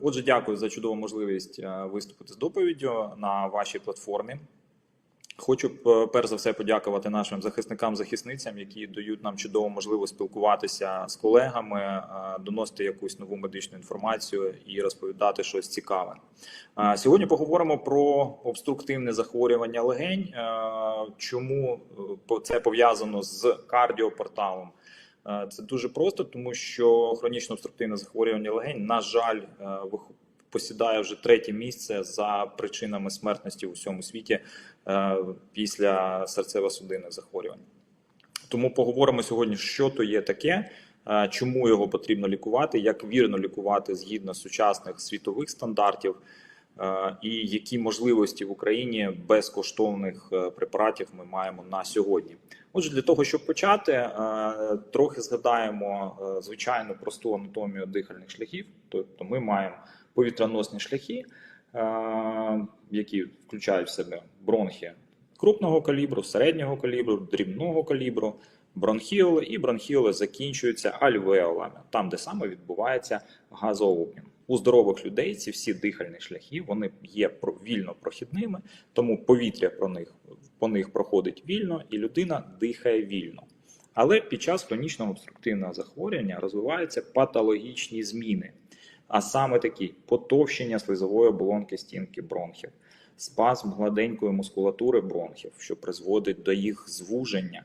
Отже, дякую за чудову можливість е, виступити з доповіддю на вашій платформі. Хочу е, перш за все подякувати нашим захисникам захисницям, які дають нам чудову можливість спілкуватися з колегами, е, доносити якусь нову медичну інформацію і розповідати щось цікаве. Е, Сьогодні поговоримо про обструктивне захворювання легень. Е, Чому е, це пов'язано з кардіопорталом? Це дуже просто, тому що хронічне обструктивне захворювання легень, на жаль, е, посідає вже третє місце за причинами смертності у всьому світі е, після серцево-судинних захворювань. Тому поговоримо сьогодні, що то є таке, е, чому його потрібно лікувати, як вірно лікувати згідно сучасних світових стандартів, і які можливості в Україні безкоштовних е, препаратів ми маємо на сьогодні. Отже, для того, щоб почати, е, трохи згадаємо е, звичайну просту анатомію дихальних шляхів. Тобто, ми маємо повітряносні шляхи, е, які включають в себе бронхи крупного калібру, середнього калібру, дрібного калібру, бронхіоли, і бронхіоли закінчуються альвеолами, там, де саме відбувається газообмін. У здорових людей ці всі дихальні шляхи вони є вільно прохідними, тому повітря про них по них проходить вільно, і людина дихає вільно. Але під час хронічного обструктивного захворювання розвиваються патологічні зміни, а саме такі потовщення слизової оболонки стінки бронхів, спазм гладенької мускулатури бронхів, що призводить до їх звуження,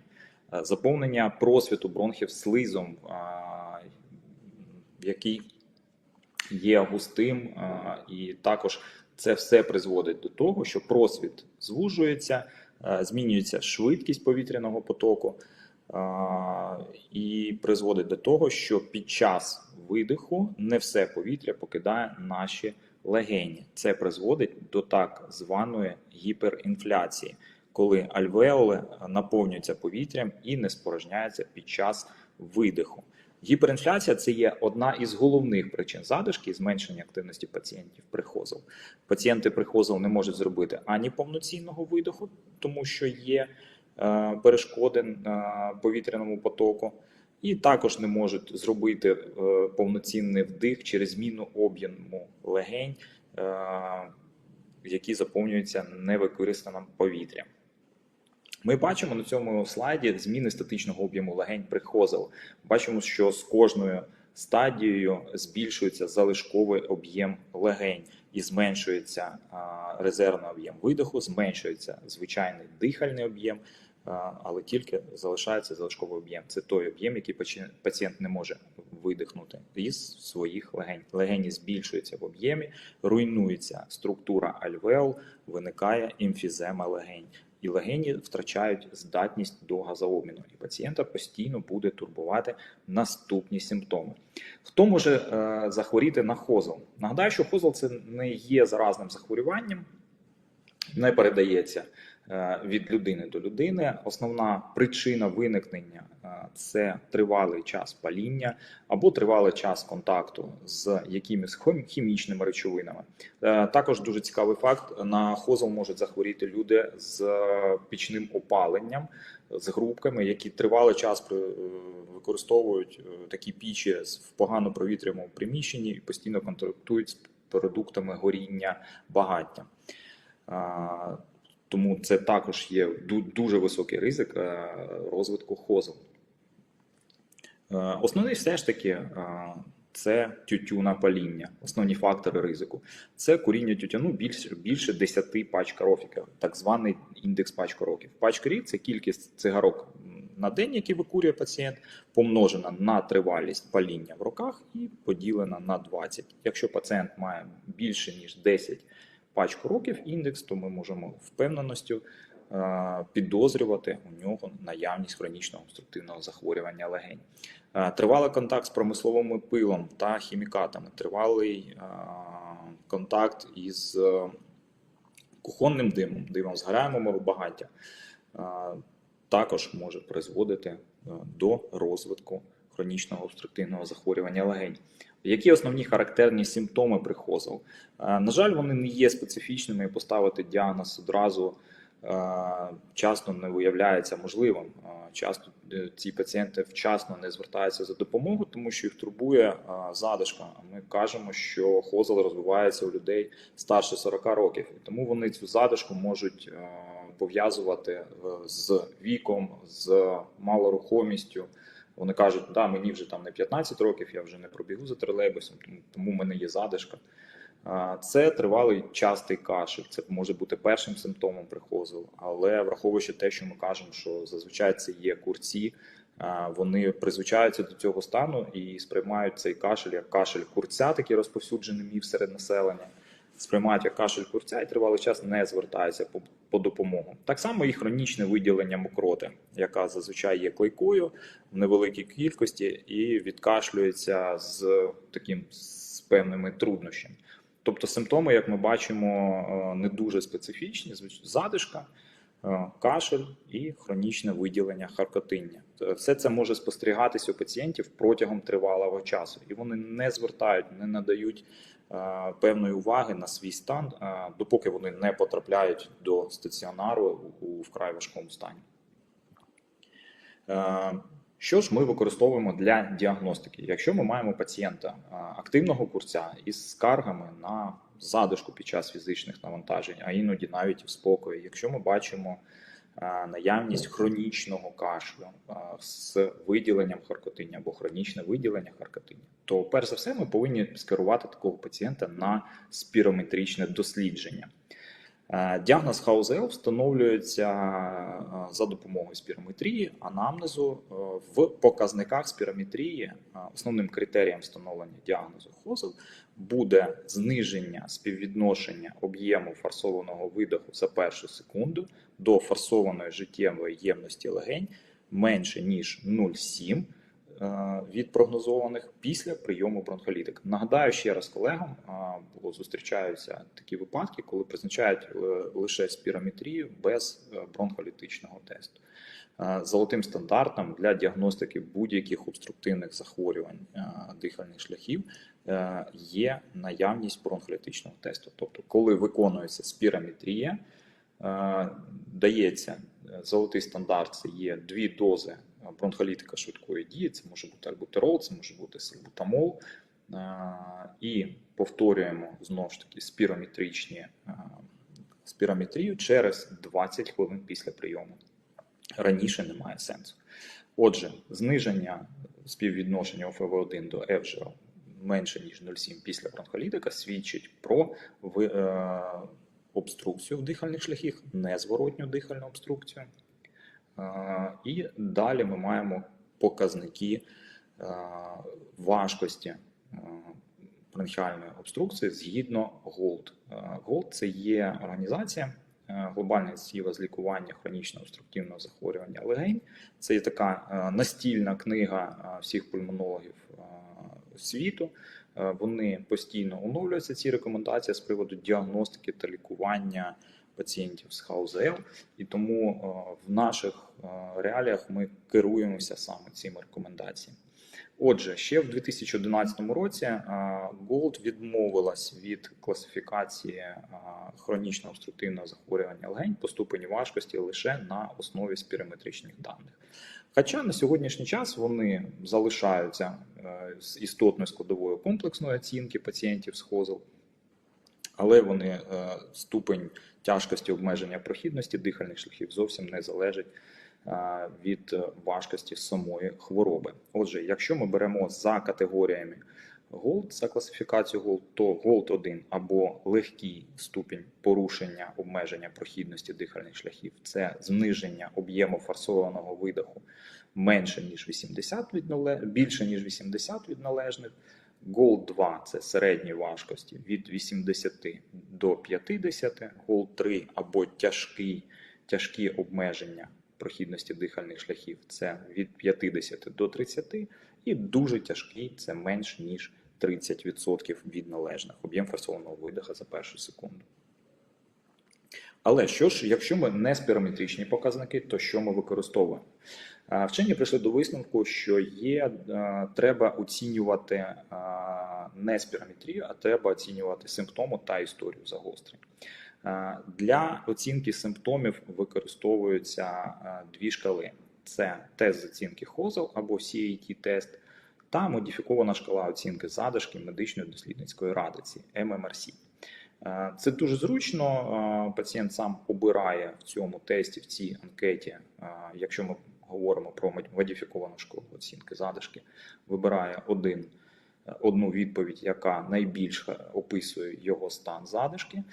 е, заповнення просвіту бронхів слизом, який є густим, і також це все призводить до того, що просвіт звужується, змінюється швидкість повітряного потоку і призводить до того, що під час видиху не все повітря покидає наші легені. Це призводить до так званої гіперінфляції, коли альвеоли наповнюються повітрям і не спорожняються під час видиху. Гіперінфляція це є одна із головних причин задишки і зменшення активності пацієнтів при хозел. Пацієнти при хозел не можуть зробити ані повноцінного видиху, тому що є е, перешкоди е, повітряному потоку, і також не можуть зробити е, повноцінний вдих через зміну об'єму легень, е, які заповнюються невикористаним повітрям. Ми бачимо на цьому слайді зміни статичного об'єму легень при хозел. Бачимо, що з кожною стадією збільшується залишковий об'єм легень і зменшується резервний об'єм видиху, зменшується звичайний дихальний об'єм, але тільки залишається залишковий об'єм. Це той об'єм, який паці- пацієнт не може видихнути із своїх легень. Легені збільшуються в об'ємі, руйнується структура альвеол, виникає емфізема легень і легені втрачають здатність до газообміну, і пацієнта постійно буде турбувати наступні симптоми. Хто може е, захворіти на хозл? Нагадаю, що хозол це не є заразним захворюванням, не передається від людини до людини. Основна причина виникнення е, це тривалий час паління або тривалий час контакту з якимись хімічними речовинами. Е, Також дуже цікавий факт: на хозел можуть захворіти люди з е, пічним опаленням, з грубками, які тривалий час е, використовують е, такі пічі в погано провітряному приміщенні і постійно контактують з продуктами горіння багаття. Тому це також є дуже високий ризик е, розвитку хозел. Е, Основний все ж таки е, це тютюнопаління, основні фактори ризику. Це куріння тютюну більше, більше 10 пачка років, так званий індекс пачка років. Пачка рік це кількість цигарок на день, які викурює пацієнт, помножена на тривалість паління в роках і поділена на 20. Якщо пацієнт має більше ніж 10 пачку років індекс, то ми можемо впевненістю е, підозрювати у нього наявність хронічного обструктивного захворювання легень. Е, Тривалий контакт з промисловим пилом та хімікатами, тривалий е, контакт із кухонним димом, димом згораємого багаття, також може призводити до розвитку хронічного обструктивного захворювання легень. Які основні характерні симптоми при хозел? Е, На жаль, вони не є специфічними і поставити діагноз одразу часто не виявляється можливим. Е, Часто е, ці пацієнти вчасно не звертаються за допомогою, тому що їх турбує е, задишка. Ми кажемо, що хозел розвивається у людей старше 40 років, тому вони цю задишку можуть е, пов'язувати е, з віком, з малорухомістю. Вони кажуть, да, мені вже там не 15 років, я вже не пробігу за тролейбусом, тому, в мене є задишка. Це тривалий частий кашель. Це може бути першим симптомом прихозу, але враховуючи те, що ми кажемо, що зазвичай це є курці, вони призвичаються до цього стану і сприймають цей кашель як кашель курця, такий розповсюджений міф серед населення. Сприймають як кашель курця і тривалий час не звертаються по, по допомогу. Так само і хронічне виділення мокроти, яка зазвичай є клейкою в невеликій кількості і відкашлюється з таким з певними труднощами. Тобто симптоми, як ми бачимо, е, не дуже специфічні: задишка, е, кашель і хронічне виділення харкотиння. Е, Все це може спостерігатися у пацієнтів протягом тривалого часу, і вони не звертають, не надають певної уваги на свій стан, е, допоки вони не потрапляють до стаціонару у вкрай важкому стані. Е, Що ж ми використовуємо для діагностики? Якщо ми маємо пацієнта активного курця із скаргами на задишку під час фізичних навантажень, а іноді навіть в спокої, якщо ми бачимо наявність хронічного кашлю з виділенням харкотиння або хронічне виділення харкотиння, то перш за все ми повинні скерувати такого пацієнта на спірометричне дослідження. Діагноз Хаузел встановлюється за допомогою спірометрії, анамнезу. В показниках спірометрії основним критерієм встановлення діагнозу Хозел буде зниження співвідношення об'єму форсованого видоху за першу секунду до форсованої життєвої ємності легень менше ніж 0,7 е, від прогнозованих після прийому бронхолітика. Нагадаю ще раз колегам, е, було зустрічаються такі випадки, коли призначають е, лише спірометрію без бронхолітичного тесту. Золотим стандартом для діагностики будь-яких обструктивних захворювань дихальних шляхів є наявність бронхолітичного тесту. Тобто, коли виконується спірометрія, е, дається е, золотий стандарт, це є дві дози бронхолітика швидкої дії. Це може бути альбутерол, це може бути сальбутамол. Е, І повторюємо знову ж таки спірометричні е, спірометрію через 20 хвилин після прийому. Раніше немає сенсу. Отже, зниження співвідношення ОФВ1 до FGO менше ніж 0,7 після бронхолітика свідчить про е, обструкцію в дихальних шляхах, незворотню дихальну обструкцію. Е, І далі ми маємо показники е, важкості бронхіальної обструкції згідно. Е, GOLD – це є організація глобальна ініціатива з лікування хронічного обструктивного захворювання легень. Це є така настільна книга всіх пульмонологів світу. Е, Вони постійно оновлюються ці рекомендації з приводу діагностики та лікування пацієнтів з ХАУЗЛ, і тому е, в наших е, реаліях ми керуємося саме цими рекомендаціями. Отже, ще в 2011 році Gold відмовилась від класифікації хронічного обструктивного захворювання легень по ступені важкості лише на основі спірометричних даних. Хоча на сьогоднішній час вони залишаються е, з істотною складовою комплексної оцінки пацієнтів з ХОЗЛ, але вони е, ступень тяжкості обмеження прохідності дихальних шляхів зовсім не залежить е, від важкості самої хвороби. Отже, якщо ми беремо за категоріями GOLD, за класифікацію GOLD, то GOLD 1 або легкий ступінь порушення обмеження прохідності дихальних шляхів. Це зниження об'єму форсованого видоху менше ніж 80 від нале- більше ніж 80 від належних. Gold 2 це середні важкості від 80 до 50, Gold 3 або тяжкі, тяжкі обмеження прохідності дихальних шляхів це від 50 до 30, і дуже тяжкий це менш ніж 30% від належних об'єм форсованого видоха за першу секунду. Але що ж, якщо ми не спірометричні показники, то що ми використовуємо? Вчені прийшли до висновку, що є треба оцінювати не спірометрію, а треба оцінювати симптоми та історію загострень. Для оцінки симптомів використовуються дві шкали: це тест з оцінки ХОЗЛ або CAT-тест та модифікована шкала оцінки задишки медичної дослідницької радиці ММРС. Е, Це дуже зручно. е, Пацієнт сам обирає в цьому тесті, в цій анкеті, е, якщо ми говоримо про модифіковану шкалу оцінки задишки, вибирає один, одну відповідь, яка найбільше описує його стан задишки.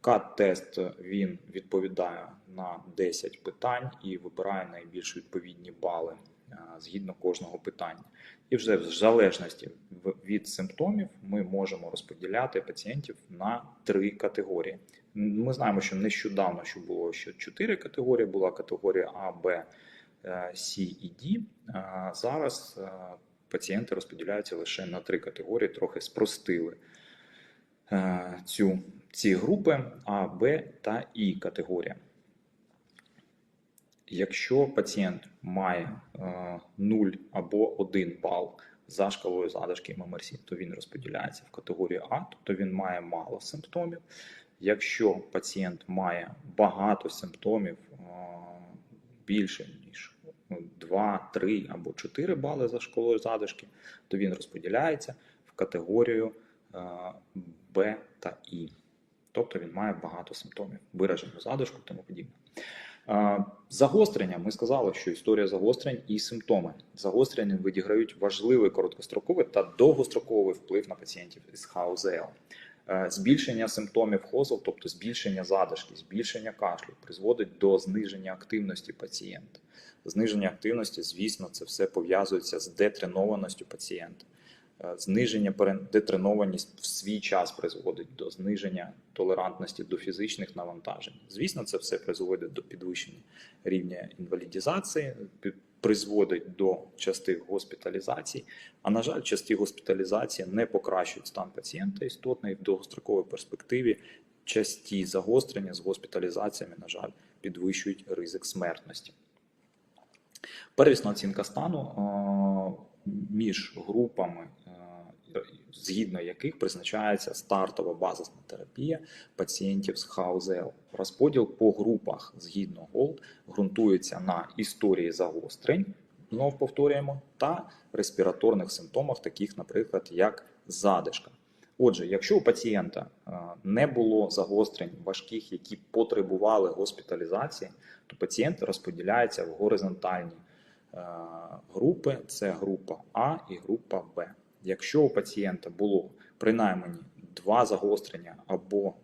КАТ-тест він відповідає на 10 питань і вибирає найбільш відповідні бали згідно кожного питання. І вже в залежності від симптомів ми можемо розподіляти пацієнтів на три категорії. Ми знаємо, що нещодавно що було що чотири категорії: була категорія А, Б, е, С і Д. Зараз е, пацієнти розподіляються лише на три категорії, трохи спростили е, цю, ці групи А, Б та І категорія. Якщо пацієнт має е, 0 або 1 бал за шкалою задишки ММРС, то він розподіляється в категорію А, тобто він має мало симптомів. Якщо пацієнт має багато симптомів, е, більше ніж 2, 3 або 4 бали за шкалою задишки, то він розподіляється в категорію е, Б та І. Тобто він має багато симптомів, виражену задишку тому подібне. Загострення. Ми сказали, що історія загострень і симптоми. Загострення відіграють важливий короткостроковий та довгостроковий вплив на пацієнтів із ХАУЗЛ. Е, Збільшення симптомів ХОЗЛ, тобто збільшення задишки, збільшення кашлю, призводить до зниження активності пацієнта. Зниження активності, звісно, це все пов'язується з детренованістю пацієнта. Е, Зниження перен- детренованість в свій час призводить до зниження толерантності до фізичних навантажень. Звісно, це все призводить до підвищення рівня інвалідізації, призводить до частих госпіталізацій. А на жаль, часті госпіталізації не покращують стан пацієнта істотно і в довгостроковій перспективі часті загострення з госпіталізаціями, на жаль, підвищують ризик смертності. Первісна оцінка стану е, між групами, згідно яких призначається стартова базисна терапія пацієнтів з ХАУЗЛ. Розподіл по групах згідно ГОЛД ґрунтується на історії загострень, знов повторюємо, та респіраторних симптомах, таких, наприклад, як задишка. Отже, якщо у пацієнта е, не було загострень важких, які потребували госпіталізації, то пацієнт розподіляється в горизонтальні е, групи: це група А і група Б. Якщо у пацієнта було принаймні два загострення або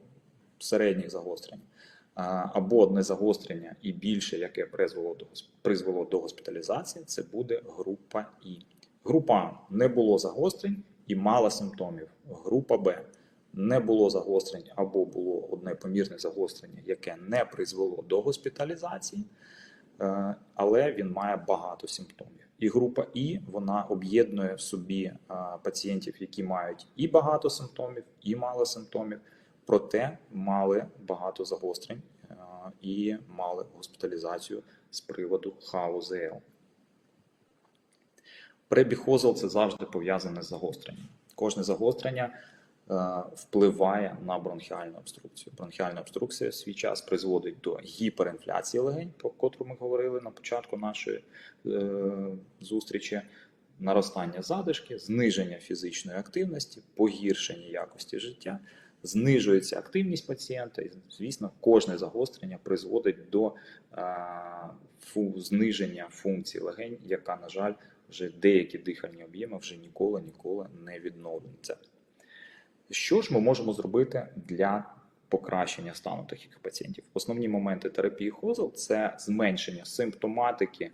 середніх загострень, або одне загострення і більше, яке призвело до призвело до госпіталізації, це буде група І. Група А не було загострень і мало симптомів. Група Б не було загострень або було одне помірне загострення, яке не призвело до госпіталізації, але він має багато симптомів. І група І вона об'єднує в собі е, пацієнтів, які мають і багато симптомів, і мало симптомів, проте мали багато загострень е, і мали госпіталізацію з приводу ХАУЗЛ. Пребіхозол це завжди пов'язане з загостренням. Кожне загострення е, впливає на бронхіальну обструкцію. Бронхіальна обструкція в свій час призводить до гіперінфляції легень, про котру ми говорили на початку нашої е, зустрічі, наростання задишки, зниження фізичної активності, погіршення якості життя, знижується активність пацієнта, і, звісно, кожне загострення призводить до е, фу, зниження функції легень, яка, на жаль, вже деякі дихальні об'єми вже ніколи ніколи не відновляться. Що ж ми можемо зробити для покращення стану таких пацієнтів? Основні моменти терапії ХОЗЛ – це зменшення симптоматики,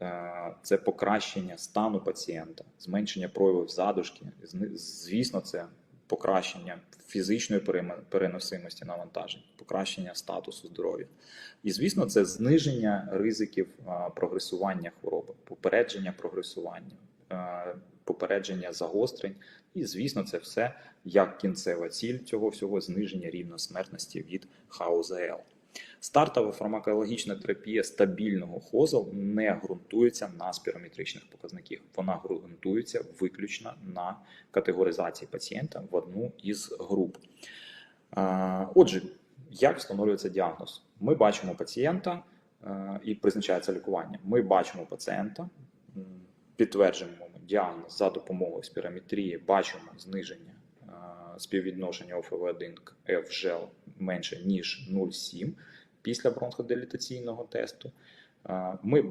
е, це покращення стану пацієнта, зменшення проявів задушки. Звісно, це покращення фізичної переносимості навантажень, покращення статусу здоров'я. І, звісно, це зниження ризиків прогресування хвороби, попередження прогресування, е, попередження загострень. І, звісно, це все як кінцева ціль цього всього зниження рівня смертності від ХАУЗЛ. Стартова фармакологічна терапія стабільного хозел не ґрунтується на спірометричних показниках. Вона ґрунтується виключно на категоризації пацієнта в одну із груп. Отже, як встановлюється діагноз? Ми бачимо пацієнта е, і призначається лікування. Ми бачимо пацієнта, підтверджуємо діагноз за допомогою спірометрії, бачимо зниження е, співвідношення ОФВ1 к FGL менше ніж 0,7 після бронходилатаційного тесту. Е, Ми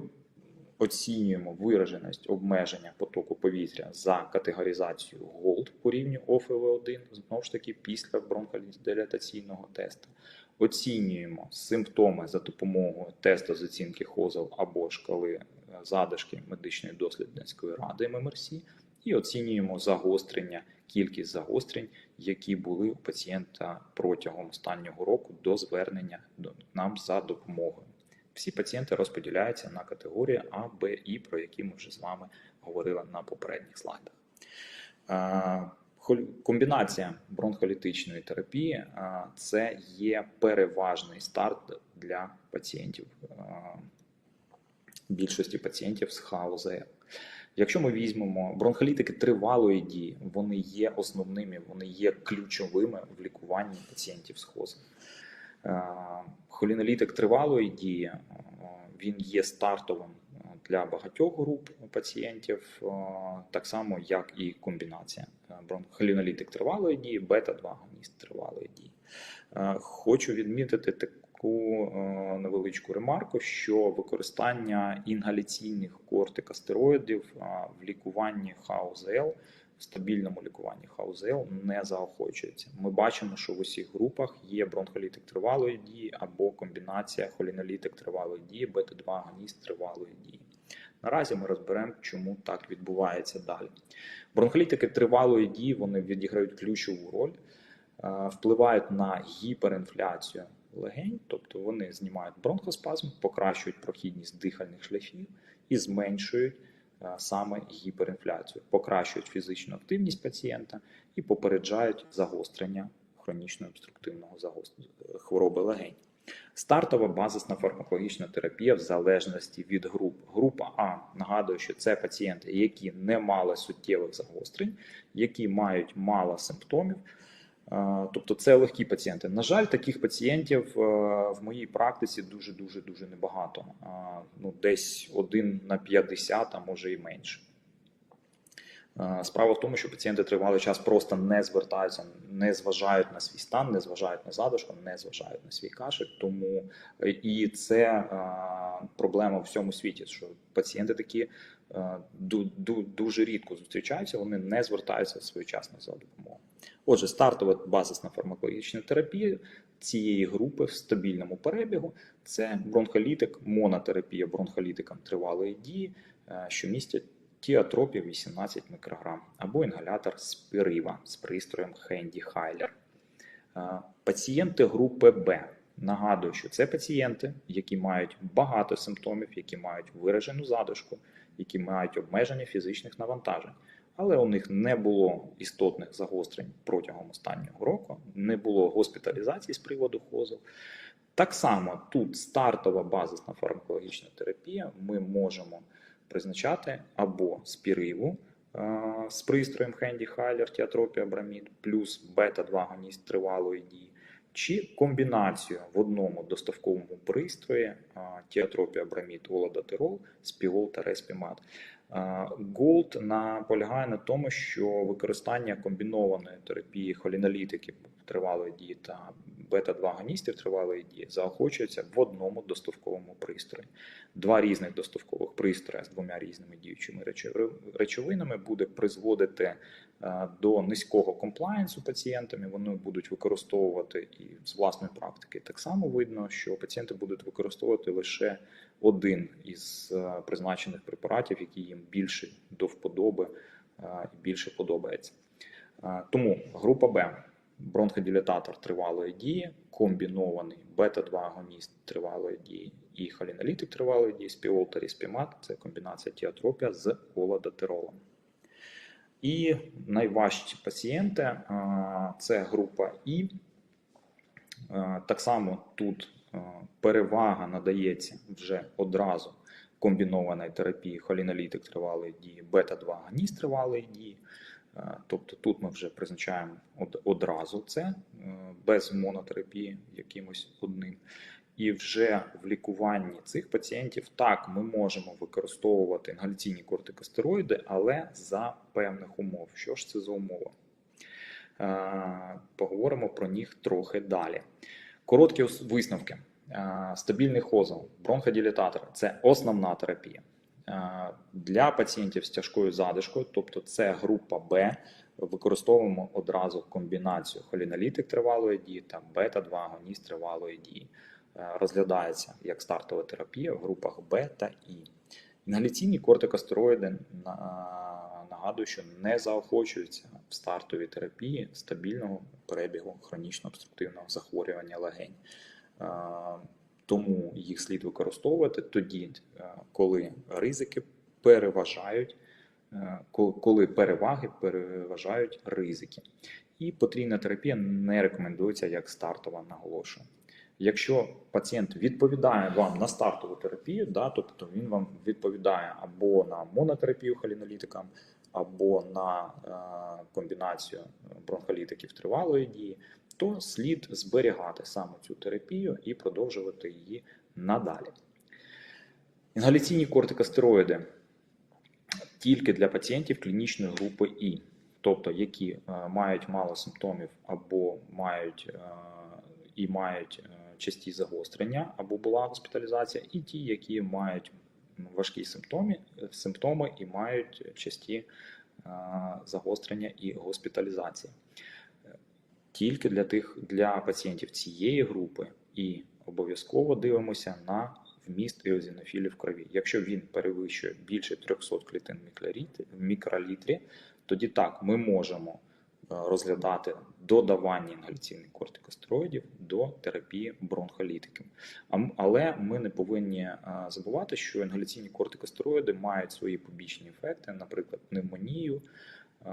оцінюємо вираженість обмеження потоку повітря за категоризацією GOLD по рівню ОФВ1, знову ж таки, після бронходилатаційного тесту. Оцінюємо симптоми за допомогою тесту з оцінки ХОЗел або шкали е, задишки медичної дослідницької ради ММРС і оцінюємо загострення, кількість загострень, які були у пацієнта протягом останнього року до звернення до нам за допомогою. Всі пацієнти розподіляються на категорії А, Б, І, про які ми вже з вами говорили на попередніх слайдах. Комбінація бронхолітичної терапії це є переважний старт для пацієнтів, більшості пацієнтів з ХАОЗ. Якщо ми візьмемо бронхолітики тривалої дії, вони є основними, вони є ключовими в лікуванні пацієнтів з хозом. Е, Холінолітик тривалої дії е, він є стартовим для багатьох груп пацієнтів, е, так само як і комбінація холінолітик тривалої дії, бета-2 агоніст тривалої дії. Хочу відмітити таку е, невеличку ремарку, що використання інгаляційних кортикостероїдів е, в лікуванні ХАУЗЛ в стабільному лікуванні ХАУЗЛ не заохочується. Ми бачимо, що в усіх групах є бронхолітик тривалої дії або комбінація холінолітик тривалої дії, бета-2 агоніст тривалої дії. Наразі ми розберемо, чому так відбувається далі. Бронхолітики тривалої дії вони відіграють ключову роль, е, впливають на гіперінфляцію легень, тобто вони знімають бронхоспазм, покращують прохідність дихальних шляхів і зменшують е, саме гіперінфляцію, покращують фізичну активність пацієнта і попереджають загострення хронічного обструктивного загос- хвороби легень. Стартова базисна фармакологічна терапія в залежності від груп. Група А нагадую, що це пацієнти, які не мали суттєвих загострень, які мають мало симптомів. Тобто це легкі пацієнти. На жаль, таких пацієнтів е, в моїй практиці дуже дуже дуже небагато. Ну, десь один на 50, а може і менше. Справа в тому, що пацієнти тривалий час просто не звертаються, не зважають на свій стан, не зважають на задушку, не зважають на свій кашель. Тому е, і це проблема в всьому світі, що пацієнти такі дуже рідко зустрічаються, вони не звертаються своєчасно за допомогою. Отже, стартова базисна фармакологічна терапія цієї групи в стабільному перебігу це бронхолітик, монотерапія бронхолітиком тривалої дії, е, що містять тіатропів 18 мікрограм або інгалятор спірива з пристроєм Хенді Хайлер. Е, Пацієнти групи Б. Нагадую, що це пацієнти, які мають багато симптомів, які мають виражену задушку, які мають обмеження фізичних навантажень. Але у них не було істотних загострень протягом останнього року, не було госпіталізації з приводу хозу. Так само тут стартова базисна фармакологічна терапія. Ми можемо призначати або спіриву е, з пристроєм Хенді Хайлер, тіатропія Брамід, плюс бета-2 агоніст тривалої дії, чи комбінацію в одному доставковому пристрої е, тіатропія Брамід, Олодатирол, співол та респімат. Голд наполягає на тому, що використання комбінованої терапії холінолітиків тривалої дії та бета-2 агоністів тривалої дії заохочується в одному доставковому пристрої. Два різних доставкових пристрої з двома різними діючими речовинами буде призводити е, до низького комплаєнсу пацієнтами. Вони будуть використовувати і з власної практики. Так само видно, що пацієнти будуть використовувати лише один із е, призначених препаратів, який їм більше до вподоби е, і більше подобається. Е, Тому група Б бронходилататор тривалої дії, комбінований бета-2 агоніст тривалої дії і холінолітик тривалої дії, спіол та ріспімат це комбінація тіатропія з олодатиролом. І найважчі пацієнти це група І. Так само тут перевага надається вже одразу комбінованої терапії холінолітик тривалої дії, бета-2 агоніст тривалої дії. Е, Тобто тут ми вже призначаємо одразу це. Е, без монотерапії якимось одним. І вже в лікуванні цих пацієнтів так ми можемо використовувати інгаляційні кортикостероїди, але за певних умов. Що ж це за умови? Е, Поговоримо про них трохи далі. Короткі висновки. Е, Стабільний хозел, бронходілітатор – це основна терапія. Е, Для пацієнтів з тяжкою задишкою, тобто це група Б, використовуємо одразу комбінацію холінолітик тривалої дії та бета-2 агоніст тривалої дії. Е, Розглядається як стартова терапія в групах Б та І. Інгаляційні кортикостероїди на- нагадую, що не заохочуються в стартовій терапії стабільного перебігу хронічно обструктивного захворювання легень. Е, Тому їх слід використовувати тоді, е, коли ризики переважають, е, коли переваги переважають ризики. І потрійна терапія не рекомендується як стартова наголошую. Якщо пацієнт відповідає вам на стартову терапію, да, тобто він вам відповідає або на монотерапію холінолітикам, або на е, комбінацію бронхолітиків тривалої дії, то слід зберігати саме цю терапію і продовжувати її надалі. Інгаляційні кортикостероїди тільки для пацієнтів клінічної групи І, тобто які е, мають мало симптомів або мають е, і мають е, часті загострення, або була госпіталізація, і ті, які мають важкі симптоми, симптоми і мають часті е, загострення і госпіталізації. Тільки для тих для пацієнтів цієї групи і обов'язково дивимося на вміст еозінофілів в крові. Якщо він перевищує більше 300 клітин в мікролітрі, тоді так ми можемо розглядати додавання інгаляційних кортикостероїдів до терапії бронхолітиків. Але ми не повинні е, забувати, що інгаляційні кортикостероїди мають свої побічні ефекти, наприклад, пневмонію е,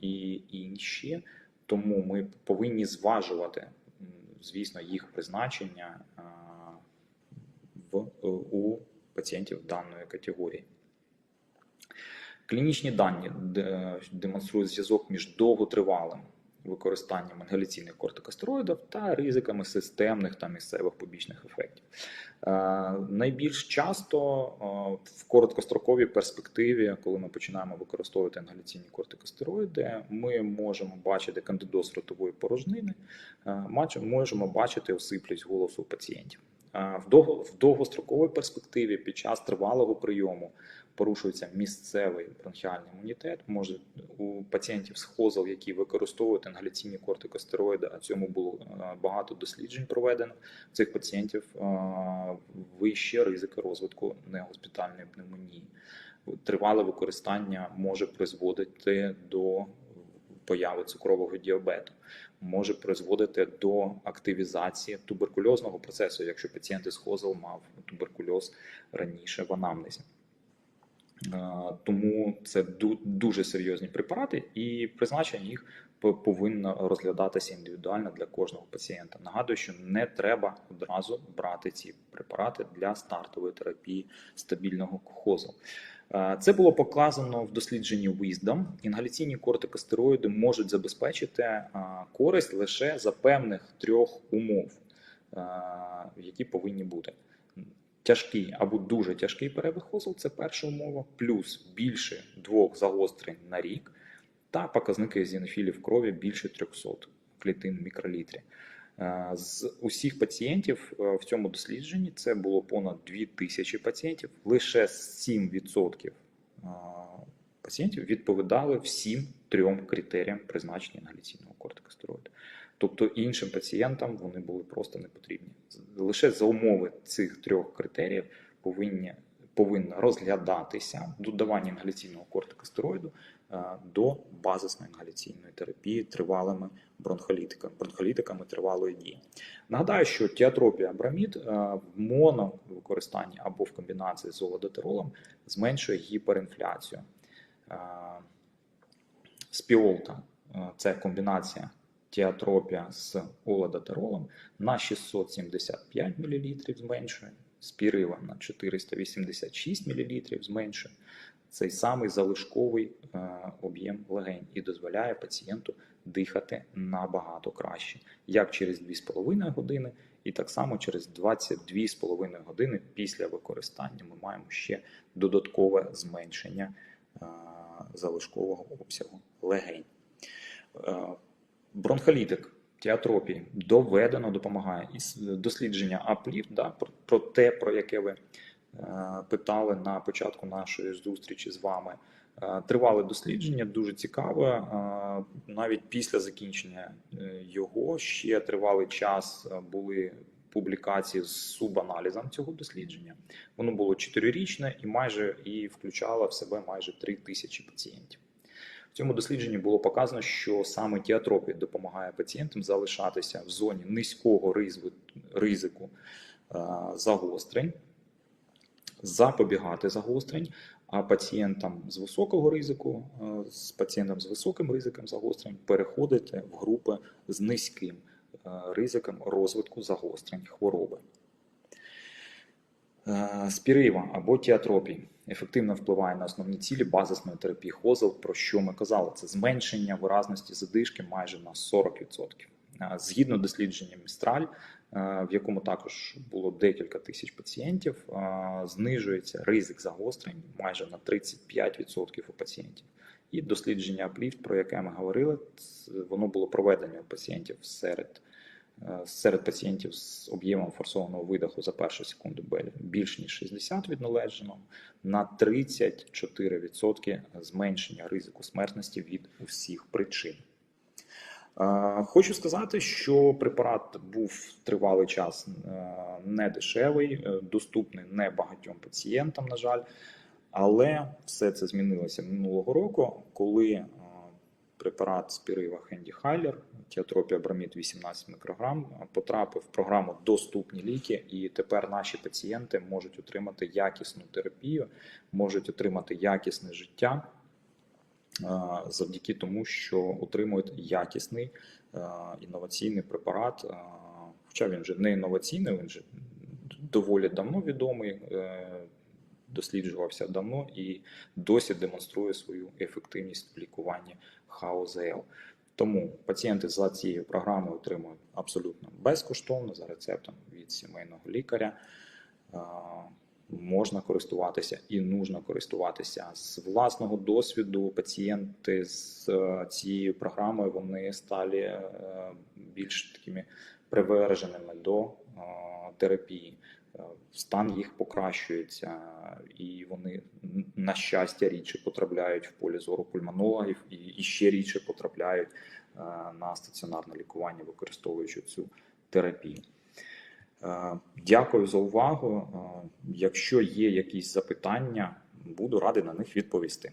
і інші. Тому ми повинні зважувати, звісно, їх призначення е, в, е, у пацієнтів даної категорії. Клінічні дані демонструють зв'язок між довготривалим використанням інгаляційних кортикостероїдів та ризиками системних та місцевих побічних ефектів. Е, Найбільш часто е, в короткостроковій перспективі, коли ми починаємо використовувати інгаляційні кортикостероїди, ми можемо бачити кандидоз ротової порожнини, е, можемо бачити осиплість голосу пацієнтів. В довгостроковій перспективі під час тривалого прийому порушується місцевий бронхіальний імунітет. Може у пацієнтів з хозел, які використовують інгаляційні кортикостероїди, а цьому було е, багато досліджень проведено. Цих пацієнтів е, вищі ризики розвитку негоспітальної пневмонії. Тривале використання може призводити до появи цукрового діабету, може призводити до активізації туберкульозного процесу, якщо пацієнт із хозел мав туберкульоз раніше в анамнезі. Тому це ду- дуже серйозні препарати, і призначення їх повинно розглядатися індивідуально для кожного пацієнта. Нагадую, що не треба одразу брати ці препарати для стартової терапії стабільного хозу. Е, Це було показано в дослідженні Wisdom. Інгаляційні кортикостероїди можуть забезпечити користь лише за певних трьох умов, які повинні бути тяжкий або дуже тяжкий перебіг хозел, це перша умова, плюс більше двох загострень на рік, та показники зінофілів крові більше 300 клітин в мікролітрі. Е, З усіх пацієнтів е, в цьому дослідженні це було понад 2000 пацієнтів, лише 7% е, пацієнтів відповідали всім трьом критеріям призначення інгаляційного кортикостероїду. Тобто іншим пацієнтам вони були просто не потрібні. Лише за умови цих трьох критеріїв повинні, повинно розглядатися додавання інгаляційного кортикостероїду е, до базисної інгаляційної терапії тривалими бронхолітиками, бронхолітиками тривалої дії. Нагадаю, що тіатропія абрамід е, в моновикористанні або в комбінації з олодотеролом зменшує гіперінфляцію. Е, Спіолта це комбінація тіатропія з олодотеролом на 675 мл зменшує, спірива на 486 мл зменшує, цей самий залишковий е, об'єм легень і дозволяє пацієнту дихати набагато краще, як через 2,5 години, і так само через 22,5 години після використання ми маємо ще додаткове зменшення е, залишкового обсягу легень. Бронхолітик, тіатропії доведено допомагає. І дослідження Апліфт, да, про, те, про яке ви е, питали на початку нашої зустрічі з вами. Е, Тривале дослідження, дуже цікаве. Е, Навіть після закінчення його ще тривалий час були публікації з субаналізом цього дослідження. Воно було чотирирічне і майже і включало в себе майже три тисячі пацієнтів. В цьому дослідженні було показано, що саме тіатропія допомагає пацієнтам залишатися в зоні низького ризику, е, загострень, запобігати загострень, а пацієнтам з високого ризику, е, з пацієнтам з високим ризиком загострень переходити в групи з низьким е, ризиком розвитку загострень хвороби. Е, Спірива або тіатропій ефективно впливає на основні цілі базисної терапії ХОЗЛ, про що ми казали, це зменшення виразності задишки майже на 40%. Е, Згідно дослідження Містраль, е, в якому також було декілька тисяч пацієнтів, е, знижується ризик загострень майже на 35% у пацієнтів. І дослідження Апліфт, про яке ми говорили, воно було проведено у пацієнтів серед Е, серед пацієнтів з об'ємом форсованого видоху за першу секунду більш ніж 60 від належного, на 34% зменшення ризику смертності від усіх причин. Е, Хочу сказати, що препарат був тривалий час е, не дешевий, е, доступний не багатьом пацієнтам, на жаль. Але все це змінилося минулого року, коли е, препарат спірива Хенді Хайлер, тіатропія бромід 18 мікрограм, потрапив в програму Доступні ліки, і тепер наші пацієнти можуть отримати якісну терапію, можуть отримати якісне життя е, завдяки тому, що отримують якісний е, інноваційний препарат. е, Хоча він вже не інноваційний, він вже доволі давно відомий, досліджувався давно і досі демонструє свою ефективність в лікуванні ХАОЗЛ. Тому пацієнти за цією програмою отримують абсолютно безкоштовно за рецептом від сімейного лікаря. Можна користуватися і нужно користуватися з власного досвіду. Пацієнти з е, цією програмою вони стали е, більш такими приверженими до е, терапії. Стан їх покращується, і вони на щастя рідше потрапляють в полі зору пульмонологів і, і ще рідше потрапляють е, на стаціонарне лікування, використовуючи цю терапію. Е, Дякую за увагу. Е, Якщо є якісь запитання, буду радий на них відповісти.